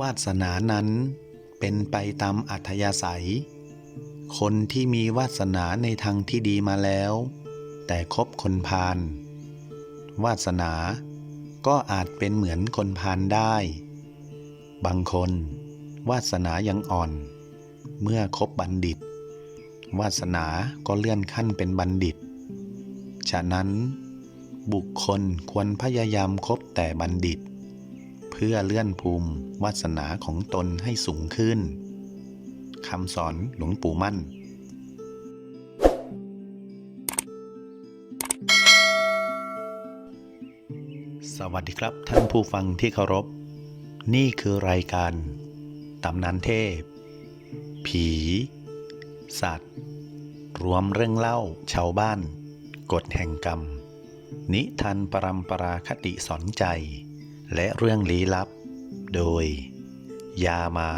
วาสนานั้นเป็นไปตามอัธยาศัย คนที่มีวาสนาในทางที่ดีมาแล้ว แต่คบคนพาลวาสนาก็อาจเป็นเหมือนคนพาลได้ บางคน วาสนายังอ่อน เมื่อคบบัณฑิต วาสนาก็เลื่อนขั้นเป็นบัณฑิต ฉะนั้น บุคคลควรพยายามคบแต่บัณฑิต พื่อเลื่อนภูมิวาสนาของตนให้สูงขึ้นคำสอนหลวงปู่มั่น สวัสดีครับท่านผู้ฟังที่เคารพ นี่คือรายการตำนานเทพ ผี สัตว์ รวมเรื่องเล่าชาวบ้าน กฎแห่งกรรม นิทานปรำปราคติสอนใจ และเรื่องลี้ลับ โดย ยามา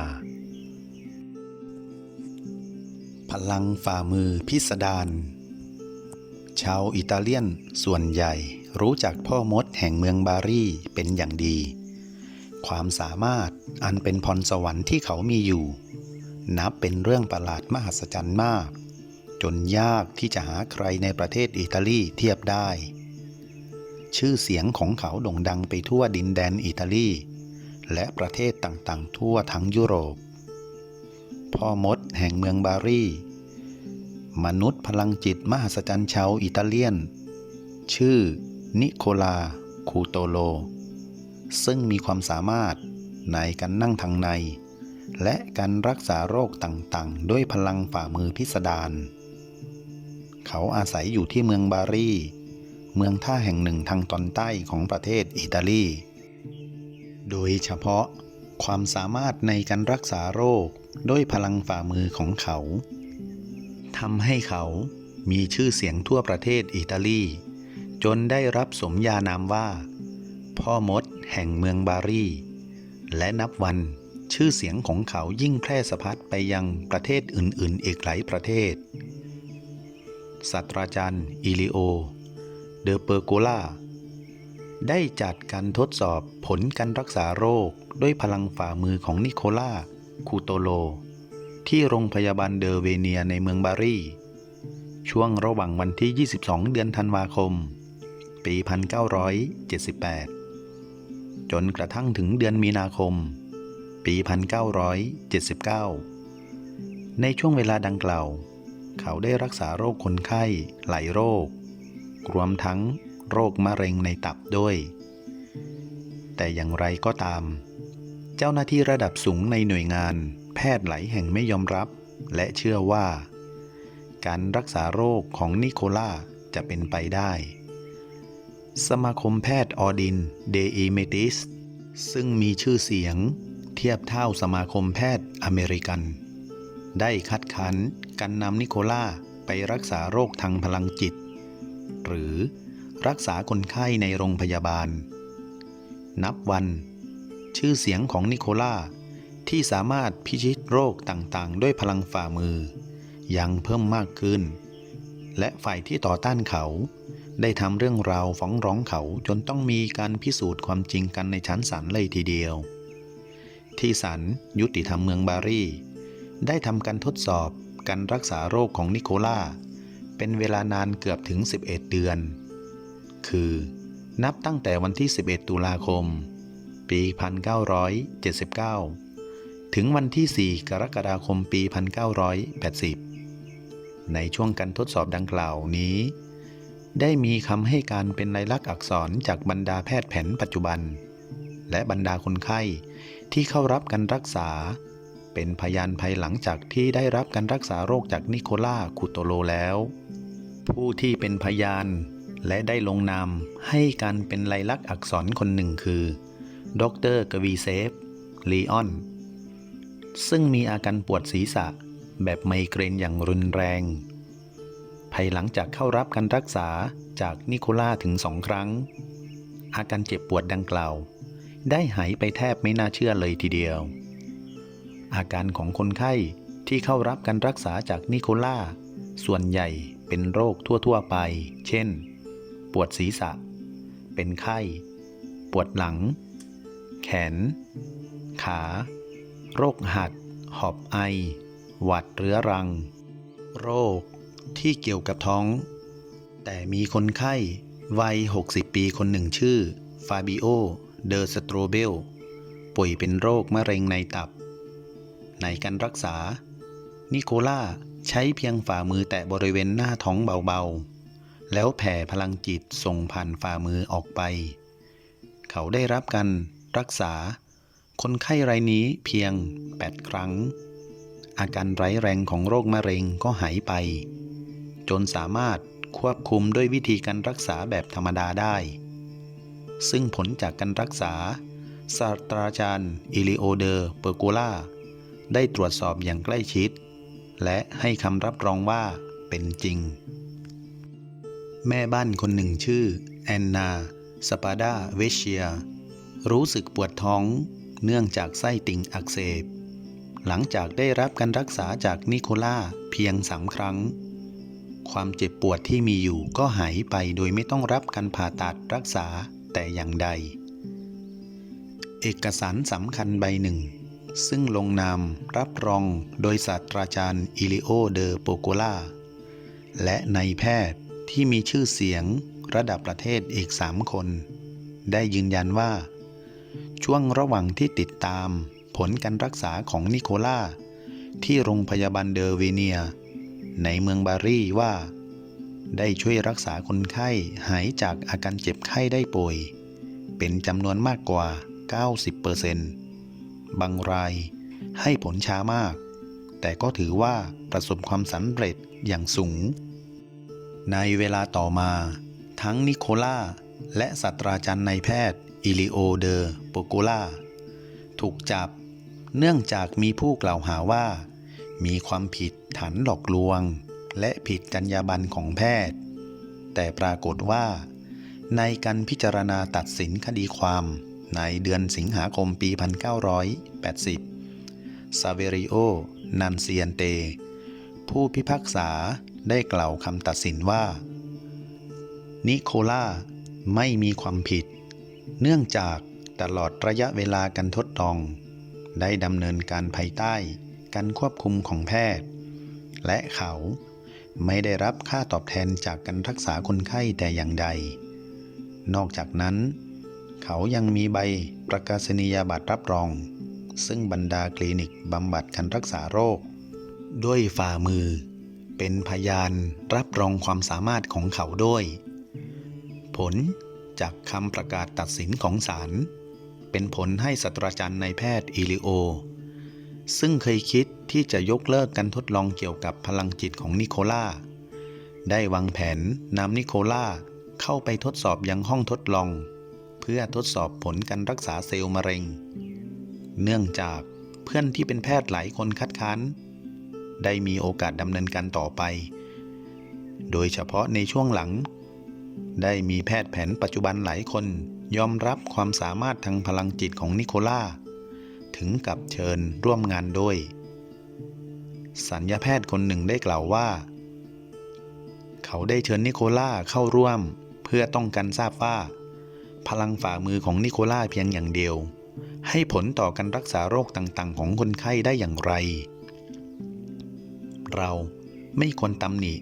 พลังฝ่ามือพิสดารชาวอิตาเลียนส่วนใหญ่รู้จักพ่อมดแห่งเมืองบารีเป็นอย่างดี ความสามารถอันเป็นพรสวรรค์ที่เขามีอยู่ นับเป็นเรื่องประหลาดมหัศจรรย์มาก จนยากที่จะหาใครในประเทศอิตาลีเทียบได้ ชื่อเสียงของเขาโด่งดังไปทั่วดินแดนอิตาลี และประเทศต่างๆ ทั่วทั้งยุโรป พ่อมดแห่งเมืองบารี มนุษย์พลังจิตมหัศจรรย์ชาวอิตาเลียน ชื่อ นิโคลา คูโตโล ซึ่งมีความสามารถในการนั่งทางใน และการรักษาโรคต่างๆ ด้วยพลังฝ่ามือพิสดารเขาอาศัยอยู่ที่เมืองบารี เมืองท่าแห่งหนึ่งทางตอนใต้ของประเทศอิตาลี โดยเฉพาะความสามารถในการรักษาโรคด้วยพลังฝ่ามือของเขาทำให้เขามีชื่อเสียงทั่วประเทศอิตาลี จนได้รับสมญานามว่า พ่อมดแห่งเมืองบารี และนับวันชื่อเสียงของเขายิ่งแพร่สะพัดไปยังประเทศอื่นๆ อีกหลายประเทศศาสตราจารย์อิลิโอ เดอเปอร์โกลาได้จัดการทดสอบผลการรักษาโรคด้วยพลังฝ่ามือของนิโคลาคูโตโล ที่โรงพยาบาลเดอเวเนียในเมืองบารี ช่วงระหว่างวันที่ 22 เดือนธันวาคม ปี 1978 จนกระทั่งถึงเดือนมีนาคม ปี 1979 ในช่วงเวลาดังกล่าว เขาได้รักษาโรคคนไข้หลายโรค รวมทั้งโรคมะเร็งในตับด้วย แต่อย่างไรก็ตาม เจ้าหน้าที่ระดับสูงในหน่วยงาน แพทย์หลายแห่งไม่ยอมรับ และเชื่อว่า การรักษาโรคของนิโคล่าจะเป็นไปได้ สมาคมแพทย์ออดินเดอีเมติสซึ่งมีชื่อเสียงเทียบเท่าสมาคมแพทย์อเมริกัน ได้คัดค้านการนำนิโคล่าไปรักษาโรคทางพลังจิต หรือรักษาคนไข้ในโรงพยาบาล นับวัน ชื่อเสียงของนิโคล่าที่สามารถพิชิตโรคต่างๆ ด้วยพลังฝ่ามือ ยังเพิ่มมากขึ้น และฝ่ายที่ต่อต้านเขา ได้ทำเรื่องราวฟ้องร้องเขาจนต้องมีการพิสูจน์ความจริงกันในชั้นศาลเลยทีเดียว ที่ศาลยุติธรรมเมืองบารีได้ทำการทดสอบการรักษาโรคของนิโคล่า เป็นเวลานานเกือบถึง 11 เดือน คือ นับตั้งแต่วันที่ 11 ตุลาคม ปี 1979 ถึงวันที่ 4 กรกฎาคมปี 1980 ในช่วงการทดสอบดังกล่าวนี้ ได้มีคำให้การเป็นลายลักษณ์อักษรจากบรรดาแพทย์แผนปัจจุบัน และบรรดาคนไข้ที่เข้ารับการรักษาเป็นพยานภายหลังจากที่ได้รับการรักษาโรคจากนิโคล่าคูโตโลแล้ว ผู้ที่เป็นพยาน และได้ลงนามให้การเป็นลายลักษณ์อักษรคนหนึ่งคือ ดรกวีเซฟลีออน ซึ่งมีอาการปวดศีรษะแบบไมเกรนอย่างรุนแรง ภายหลังจากเข้ารับการรักษาจากนิโคล่าถึงสองครั้ง อาการเจ็บปวดดังกล่าว ได้หายไปแทบไม่น่าเชื่อเลยทีเดียว อาการของคนไข้ที่เข้ารับการรักษาจากนิโคล่าส่วนใหญ่ เป็นโรคทั่ว ๆ ไป เช่น ปวดศีรษะ เป็นไข้ ปวดหลัง แขนขขา โรคหัด หอบไอ หวัดเรื้อรัง โรคที่เกี่ยวกับท้อง แต่มีคนไข้วัย 60 ปีคนหนึ่งชื่อ ฟาบิโอ เดอสโตรเบล ป่วยเป็นโรคมะเร็งในตับ ในการรักษา นิโคล่า ใช้เพียงฝ่ามือแตะบริเวณหน้าท้องเบาๆ แล้วแผ่พลังจิตส่งผ่านฝ่ามือออกไป เขาได้รับการรักษา คนไข้รายนี้เพียง 8 ครั้ง อาการร้ายแรงของโรคมะเร็งก็หายไป จนสามารถควบคุมด้วยวิธีการรักษาแบบธรรมดาได้ ซึ่งผลจากการรักษา ศาสตราจารย์ อิลิโอเดอร์เปอร์โกลาได้ตรวจสอบอย่างใกล้ชิด และให้คำรับรองว่าเป็นจริง แม่บ้านคนหนึ่งชื่อ แอนนา สปาดาเวเชีย รู้สึกปวดท้องเนื่องจากไส้ติ่งอักเสบ หลังจากได้รับการรักษาจากนิโคล่าเพียงสามครั้ง ความเจ็บปวดที่มีอยู่ก็หายไปโดยไม่ต้องรับการผ่าตัดรักษาแต่อย่างใด เอกสารสำคัญใบหนึ่ง ซึ่งลงนามรับรองโดยศาสตราจารย์อิลิโอเดอโปโกลาและนายแพทย์ที่มีชื่อเสียงระดับประเทศอีกสามคน ได้ยืนยันว่า ช่วงระหว่างที่ติดตามผลการรักษาของนิโคล่า ที่โรงพยาบาลเดอร์เวเนีย ในเมืองบารีว่า ได้ช่วยรักษาคนไข้หายจากอาการเจ็บไข้ได้ป่วย เป็นจำนวนมากกว่า 90% บางราย ให้ผลช้ามาก แต่ก็ถือว่าประสบความสำเร็จอย่างสูง ในเวลาต่อมา ทั้งนิโคล่าและศาสตราจารย์นายแพทย์ อิลิโอเดอโปโกล่า ถูกจับ เนื่องจากมีผู้กล่าวหาว่า มีความผิดฐานหลอกลวง และผิดจรรยาบรรณของแพทย์ แต่ปรากฏว่า ในการพิจารณาตัดสินคดีความ ในเดือนสิงหาคมปี 1980 ซาเวริโอ นันเซียนเต ผู้พิพากษาได้กล่าวคำตัดสินว่า นิโคล่าไม่มีความผิด เนื่องจากตลอดระยะเวลาการทดลอง ได้ดำเนินการภายใต้การควบคุมของแพทย์ และเขาไม่ได้รับค่าตอบแทนจากการรักษาคนไข้แต่อย่างใด นอกจากนั้น เขายังมีใบประกาศนียบัตรรับรอง ซึ่งบรรดาคลินิกบำบัดการรักษาโรค ด้วยฝ่ามือ เป็นพยานรับรองความสามารถของเขาด้วย ผลจากคำประกาศตัดสินของศาลเป็นผลให้ศาสตราจารย์นายแพทย์อิลิโอ ซึ่งเคยคิดที่จะยกเลิกการทดลองเกี่ยวกับพลังจิตของนิโคล่า ได้วางแผนนำนิโคล่าเข้าไปทดสอบยังห้องทดลอง เพื่อทดสอบผลการรักษาเซลล์มะเร็ง เนื่องจากเพื่อนที่เป็นแพทย์หลายคนคัดค้านได้มีโอกาสดำเนินการต่อไป โดยเฉพาะในช่วงหลัง ได้มีแพทย์แผนปัจจุบันหลายคน ยอมรับความสามารถทางพลังจิตของนิโคล่า ถึงกับเชิญร่วมงานด้วย สัญญาแพทย์คนหนึ่งได้กล่าวว่า เขาได้เชิญนิโคล่าเข้าร่วม เพื่อต้องการทราบว่า พลังฝ่ามือของนิโคล่าเพียงอย่างเดียว ให้ผลต่อการรักษาโรคต่างๆ ของคนไข้ได้อย่างไร เราไม่ควรตำหนิ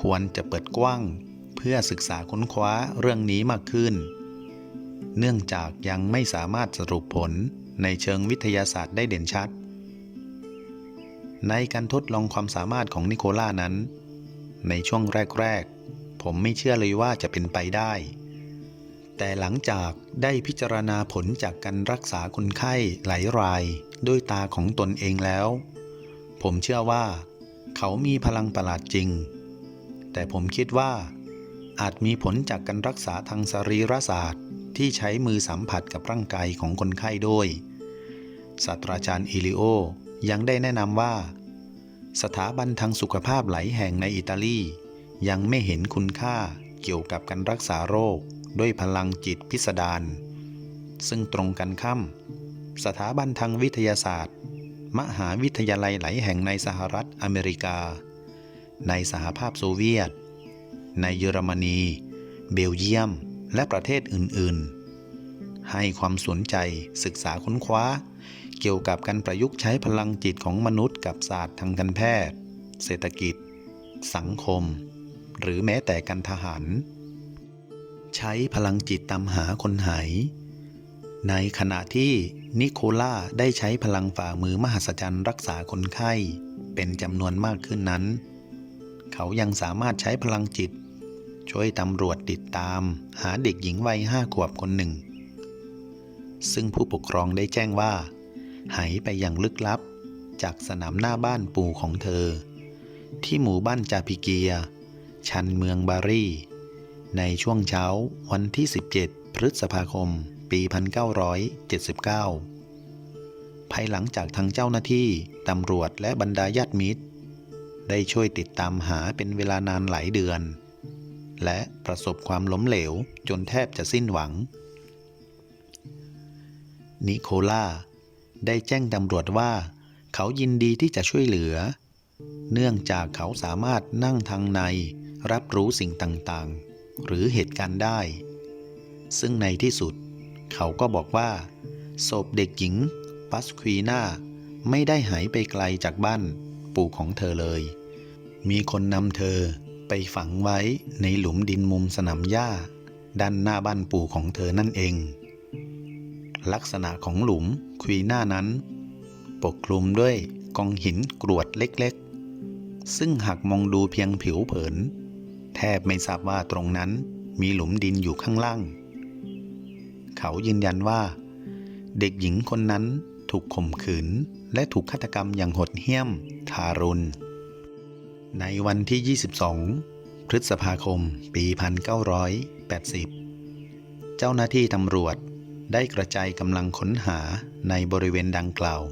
ควรจะเปิดกว้าง เพื่อศึกษาค้นคว้าเรื่องนี้มากขึ้น เนื่องจากยังไม่สามารถสรุปผลในเชิงวิทยาศาสตร์ได้เด่นชัด ในการทดลองความสามารถของนิโคล่านั้น ในช่วงแรก ๆ ผมไม่เชื่อเลยว่าจะเป็นไปได้ แต่หลังจากได้พิจารณาผลจากการรักษาคนไข้หลายราย ด้วยตาของตนเองแล้ว ผมเชื่อว่า เขามีพลังประหลาดจริง แต่ผมคิดว่า อาจมีผลจากการรักษาทางสรีรศาสตร์ ที่ใช้มือสัมผัสกับร่างกายของคนไข้ด้วยศาสตราจารย์อิลิโอยังได้แนะนำว่า สถาบันทางสุขภาพหลายแห่งในอิตาลี ยังไม่เห็นคุณค่าเกี่ยวกับการรักษาโรค ด้วยพลังจิตพิสดารซึ่งตรงกันข้ามสถาบันทางวิทยาศาสตร์ มหาวิทยาลัยหลายแห่งในสหรัฐอเมริกา ในสหภาพโซเวียต ในเยอรมนี เบลเยียม และประเทศอื่น ๆ ให้ความสนใจศึกษาค้นคว้า เกี่ยวกับการประยุกต์ใช้พลังจิตของมนุษย์กับศาสตร์ทางการแพทย์ เศรษฐกิจ สังคม หรือแม้แต่การทหาร ใช้พลังจิตตามหาคนหาย ในขณะที่นิโคล่าได้ใช้พลังฝ่ามือมหัศจรรย์รักษาคนไข้เป็นจำนวนมากขึ้นนั้น เขายังสามารถใช้พลังจิต ช่วยตำรวจติดตาม หาเด็กหญิงวัยห้าขวบคนหนึ่ง ซึ่งผู้ปกครองได้แจ้งว่า หายไปอย่างลึกลับจากสนามหน้าบ้านปู่ของเธอ ที่หมู่บ้านจาพิเกีย ชันเมืองบารี ในช่วงเช้าวันที่ 17 พฤษภาคม ปี 1979 ภายหลังจากทางเจ้าหน้าที่ ตำรวจและบรรดาญาติมิตร ได้ช่วยติดตามหาเป็นเวลานานหลายเดือน และประสบความล้มเหลวจนแทบจะสิ้นหวัง นิโคล่า ได้แจ้งตำรวจว่า เขายินดีที่จะช่วยเหลือ เนื่องจากเขาสามารถนั่งทางในรับรู้สิ่งต่างๆ หรือเหตุการณ์ได้ ซึ่งในที่สุด เขาก็บอกว่า ศพเด็กหญิงปัสควีนาไม่ได้หายไปไกลจากบ้านปู่ของเธอเลย มีคนนำเธอไปฝังไว้ในหลุมดินมุมสนามหญ้า ด้านหน้าบ้านปู่ของเธอนั่นเอง ลักษณะของหลุมควีน่านั้น ปกคลุมด้วยกองหินกรวดเล็กๆ ซึ่งหากมองดูเพียงผิวเผิน บไม่ทราบว่าตรงนั้นมีหลุมดินอยู่ข้างล่าง เขายืนยันว่า เด็กหญิงคนนั้นถูกข่มขืนและถูกฆาตกรรมอย่างโหดเหี้ยม ทารุณ ในวันที่ 22 พฤษภาคม ปี 1980 เจ้าหน้าที่ตำรวจได้กระจายกำลังค้นหาในบริเวณดังกล่าว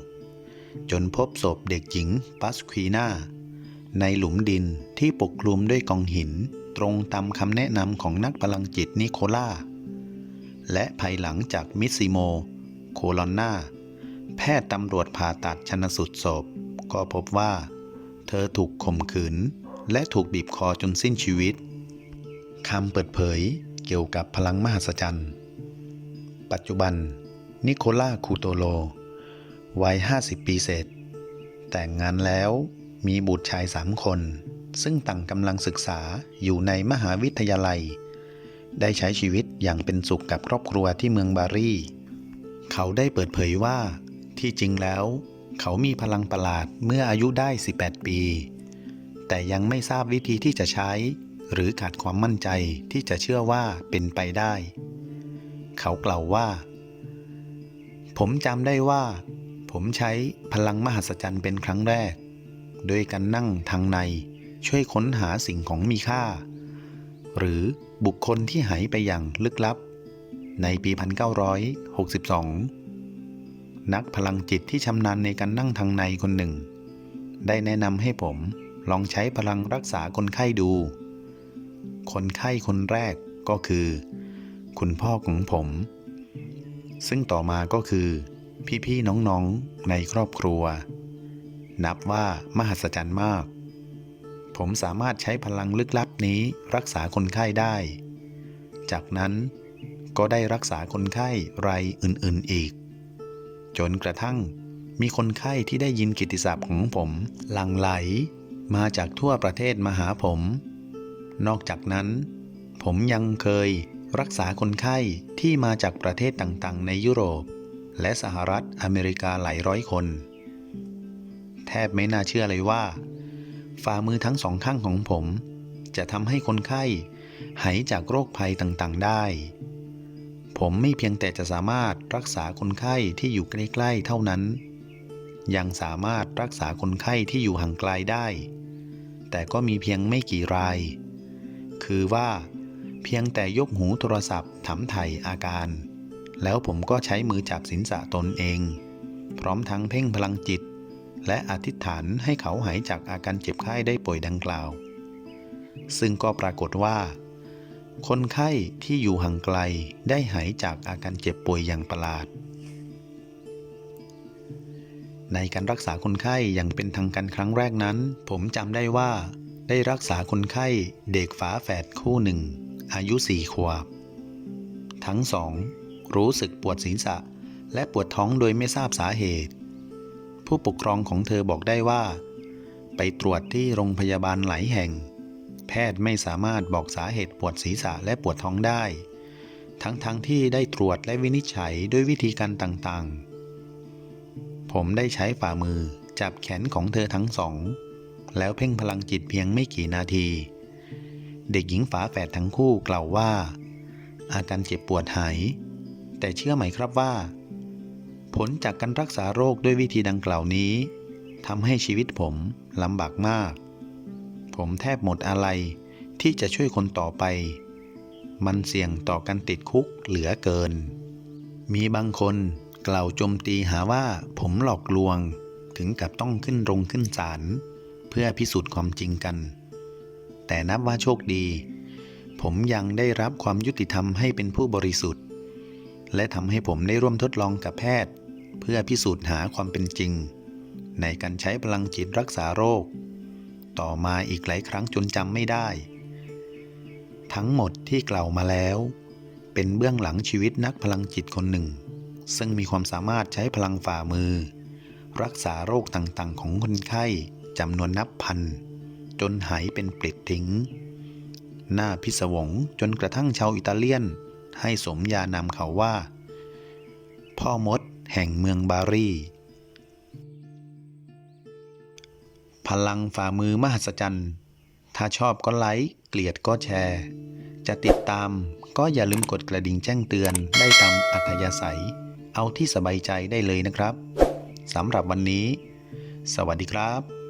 จนพบศพเด็กหญิงปัสควีนาในหลุมดินที่ปกคลุมด้วยกองหิน ตรงตามคำแนะนำของนักพลังจิตนิโคล่า และภายหลังจากมิสซิโม โคลอนนาแพทย์ตำรวจผ่าตัดชนสุดศพ ก็พบว่า เธอถูกข่มขืน และถูกบีบคอจนสิ้นชีวิตคำเปิดเผยเกี่ยวกับพลังมหัศจรรย์ ปัจจุบัน นิโคล่าคูโตโล วัย 50 ปีเศษ แต่งงานแล้วมีบุตรชายสามคน ซึ่งต่างกำลังศึกษาอยู่ในมหาวิทยาลัย ได้ใช้ชีวิตอย่างเป็นสุขกับครอบครัวที่เมืองบารีเขาได้เปิดเผยว่า ที่จริงแล้ว เขามีพลังประหลาดเมื่ออายุได้ 18 ปี แต่ยังไม่ทราบวิธีที่จะใช้ หรือขาดความมั่นใจที่จะเชื่อว่าเป็นไปได้ เขากล่าวว่า ผมจำได้ว่า ผมใช้พลังมหัศจรรย์เป็นครั้งแรก โดยการนั่งทางใน ช่วยค้นหาสิ่งของมีค่า หรือบุคคลที่หายไปอย่างลึกลับ ในปี 1962 นักพลังจิตที่ชำนาญในการนั่งทางในคนหนึ่ง ได้แนะนำให้ผมลองใช้พลังรักษาคนไข้ดู คนไข้คนแรกก็คือ คุณพ่อของผม ซึ่งต่อมาก็คือ พี่ๆน้องๆในครอบครัว นับว่ามหัศจรรย์มาก ผมสามารถใช้พลังลึกลับนี้รักษาคนไข้ได้ จากนั้นก็ได้รักษาคนไข้รายอื่นๆอีก จนกระทั่งมีคนไข้ที่ได้ยินกิตติศัพท์ของผมหลั่งไหล มาจากทั่วประเทศมาหาผม นอกจากนั้น ผมยังเคยรักษาคนไข้ที่มาจากประเทศต่างๆ ในยุโรป และสหรัฐอเมริกาหลายร้อยคน แทบไม่น่าเชื่อเลยว่า ฝ่ามือทั้งสองข้างของผม จะทำให้คนไข้หายจากโรคภัยต่างๆ ได้ ผมไม่เพียงแต่จะสามารถรักษาคนไข้ที่อยู่ใกล้ๆเท่านั้น ยังสามารถรักษาคนไข้ที่อยู่ห่างไกลได้ แต่ก็มีเพียงไม่กี่ราย คือว่า เพียงแต่ยกหูโทรศัพท์ถามไถ่อาการ แล้วผมก็ใช้มือจับศีรษะตนเอง พร้อมทั้งเพ่งพลังจิต และอธิษฐานให้เขาหายจากอาการเจ็บไข้ได้ป่วยดังกล่าว ซึ่งก็ปรากฏว่า คนไข้ที่อยู่ห่างไกลได้หายจากอาการเจ็บป่วยอย่างประหลาด ในการรักษาคนไข้อย่างเป็นทางการครั้งแรกนั้น ผมจำได้ว่า ได้รักษาคนไข้เด็กฝาแฝดคู่หนึ่ง อายุสี่ขวบ ทั้งสองรู้สึกปวดศีรษะและปวดท้องโดยไม่ทราบสาเหตุ ผู้ปกครองของเธอบอกได้ว่า ไปตรวจที่โรงพยาบาลหลายแห่ง แพทย์ไม่สามารถบอกสาเหตุปวดศีรษะและปวดท้องได้ ทั้งๆทที่ได้ตรวจและวินิจฉัยด้วยวิธีการต่างๆ ผมได้ใช้ฝ่ามือจับแขนของเธอทั้งสอง แล้วเพ่งพลังจิตเพียงไม่กี่นาที เด็กหญิงฝาแฝดทั้งคู่กล่าวว่า อาการเจ็บปวดหาย แต่เชื่อไหมครับว่า ผลจากการรักษาโรคด้วยวิธีดังกล่าวนี้ทำให้ชีวิตผมลำบากมาก ผมแทบหมดอะไรที่จะช่วยคนต่อไป มันเสี่ยงต่อการติดคุกเหลือเกิน มีบางคนกล่าวโจมตีหาว่าผมหลอกลวงถึงกับต้องขึ้นโรงขึ้นศาลเพื่อพิสูจน์ความจริงกัน แต่นับว่าโชคดี ผมยังได้รับความยุติธรรมให้เป็นผู้บริสุทธิ์ และทำให้ผมได้ร่วมทดลองกับแพทย์ เพื่อพิสูจน์หาความเป็นจริง ในการใช้พลังจิตรักษาโรค ต่อมาอีกหลายครั้งจนจำไม่ได้ ทั้งหมดที่กล่าวมาแล้ว เป็นเบื้องหลังชีวิตนักพลังจิตคนหนึ่ง ซึ่งมีความสามารถใช้พลังฝ่ามือ รักษาโรคต่างๆ ของคนไข้จำนวนนับพัน จนหายเป็นปลิดทิ้ง หน้าพิศวงจนกระทั่งชาวอิตาเลียนให้สมญานามเขาว่า พ่อมด แห่งเมืองบารีพลังฝ่ามือมหัศจรรย์ ถ้าชอบก็ไลค์ เกลียดก็แชร์ จะติดตามก็อย่าลืมกดกระดิ่งแจ้งเตือนได้ตามอัธยาศัย เอาที่สบายใจได้เลยนะครับ สำหรับวันนี้ สวัสดีครับ